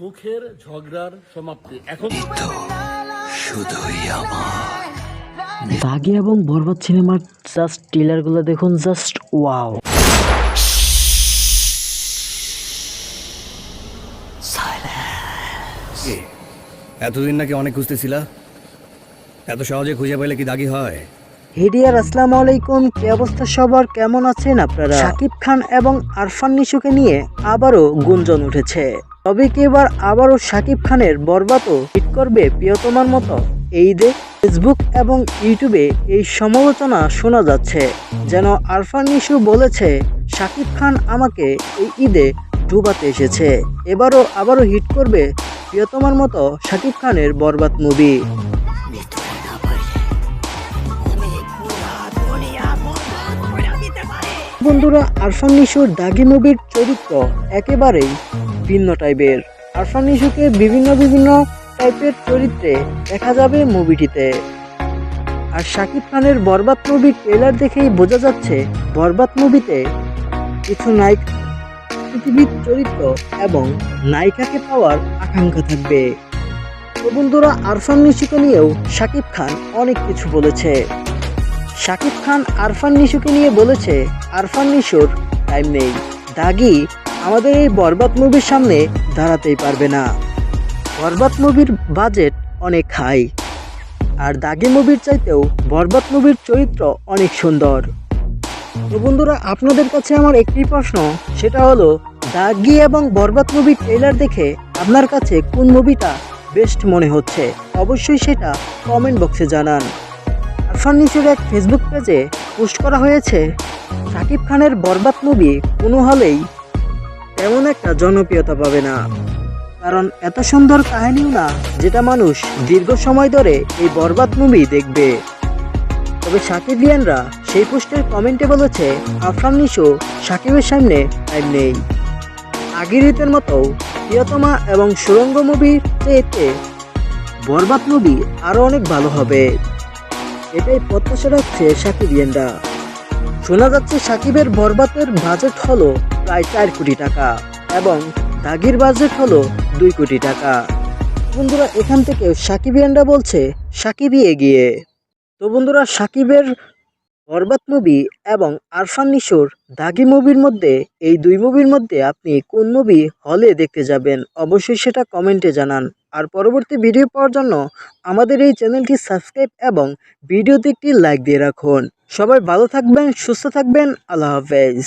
মুখের ঝগড়ার সমাপ্তি। এখন দাগি এবং বরবাদ সিনেমার জাস্ট ট্রেলারগুলো দেখুন জাস্ট ওয়াও এতদিন নাকি অনেক খুঁজতেছিলা? এত সহজে খুঁজে পাইলে কি দাগি হয়? হেডিয়ার আসসালামু আলাইকুম। কি অবস্থা সবার? কেমন আছেন আপনারা? শাকিব খান এবং আরফান নিশুকে নিয়ে আবারও গুঞ্জন উঠেছে। তবে কি এবার আবারও শাকিব খানের বরবাদও হিট করবে প্রিয়তমার মতো? এই ঈদে ফেসবুক এবং ইউটিউবে এই সমালোচনা শোনা যাচ্ছে। যেন আরফান নিশু বলেছে, শাকিব খান আমাকে এই ঈদে ডুবাতে এসেছে। এবারও আবারও হিট করবে প্রিয়তমার মতো শাকিব খানের বরবাদ মুভি বন্ধুরা, আরফান নিশুর দাগি মুভির চরিত্র একেবারেই ভিন্ন টাইপের। আরফান নিশুকে বিভিন্ন বিভিন্ন টাইপের চরিত্রে দেখা যাবে মুভিটিতে। আর শাকিব খানের বরবাদ মুভির ট্রেলার দেখেই বোঝা যাচ্ছে বরবাদ মুভিতে কিছু নায়ক পৃথিবীর চরিত্র এবং নায়িকাকে পাওয়ার আকাঙ্ক্ষা থাকবে। বন্ধুরা আরফান নিশুকে নিয়েও শাকিব খান অনেক কিছু বলেছে। শাকিব খান আরফান নিশুকে নিয়ে বলেছে, আরফান নিশুর টাইম নেই। দাগি আমাদের এই বরবাদ মুভির সামনে দাঁড়াতেই পারবে না। বরবাদ মুভির বাজেট অনেক হাই, আর দাগি মুভির চাইতেও বরবাদ মুভির চরিত্র অনেক সুন্দর। তো বন্ধুরা, আপনাদের কাছে আমার একটি প্রশ্ন, সেটা হলো, দাগি এবং বরবাদ মুভির ট্রেলার দেখে আপনার কাছে কোন মুভিটা বেস্ট মনে হচ্ছে? অবশ্যই সেটা কমেন্ট বক্সে জানান। আরফান নিচুর এক ফেসবুক পেজে পোস্ট করা হয়েছে, শাকিব খানের বরবাদ মুভি কোনো হলেই তেমন একটা জনপ্রিয়তা পাবে না। কারণ এত সুন্দর কাহিনীও না, যেটা মানুষ দীর্ঘ সময় ধরে এই বরবাদ মুভি দেখবে। তবে সাকিব সাকিবিয়ানরা সেই পোস্টের কমেন্টে বলেছে, আফরান নিশো সাকিবের সামনে টাইম নেই। আগের ঈদের মতো প্রিয়তমা এবং সুরঙ্গ মুভির চেয়েতে বরবাদ মুভি আরও অনেক ভালো হবে। এটাই প্রত্যাশা রাখছে সাকিবিয়ানরা শোনা যাচ্ছে সাকিবের বরবাদের বাজেট হলো প্রায় চার কোটি টাকা এবং দাগির বাজেট হলো দুই কোটি টাকা। বন্ধুরা, এখান থেকে সাকিবিয়ানরা বলছে, সাকিবই এগিয়ে। তো বন্ধুরা, সাকিবের বরবাদ মুভি এবং আরফান নিশোর দাগি মুভির মধ্যে, এই দুই মুভির মধ্যে আপনি কোন মুভি হলে দেখতে যাবেন, অবশ্যই সেটা কমেন্টে জানান। আর পরবর্তী ভিডিও পাওয়ার জন্য আমাদের এই চ্যানেলটি সাবস্ক্রাইব এবং ভিডিওতে একটি লাইক দিয়ে রাখুন। সবাই ভালো থাকবেন, সুস্থ থাকবেন, আল্লাহ হাফেজ।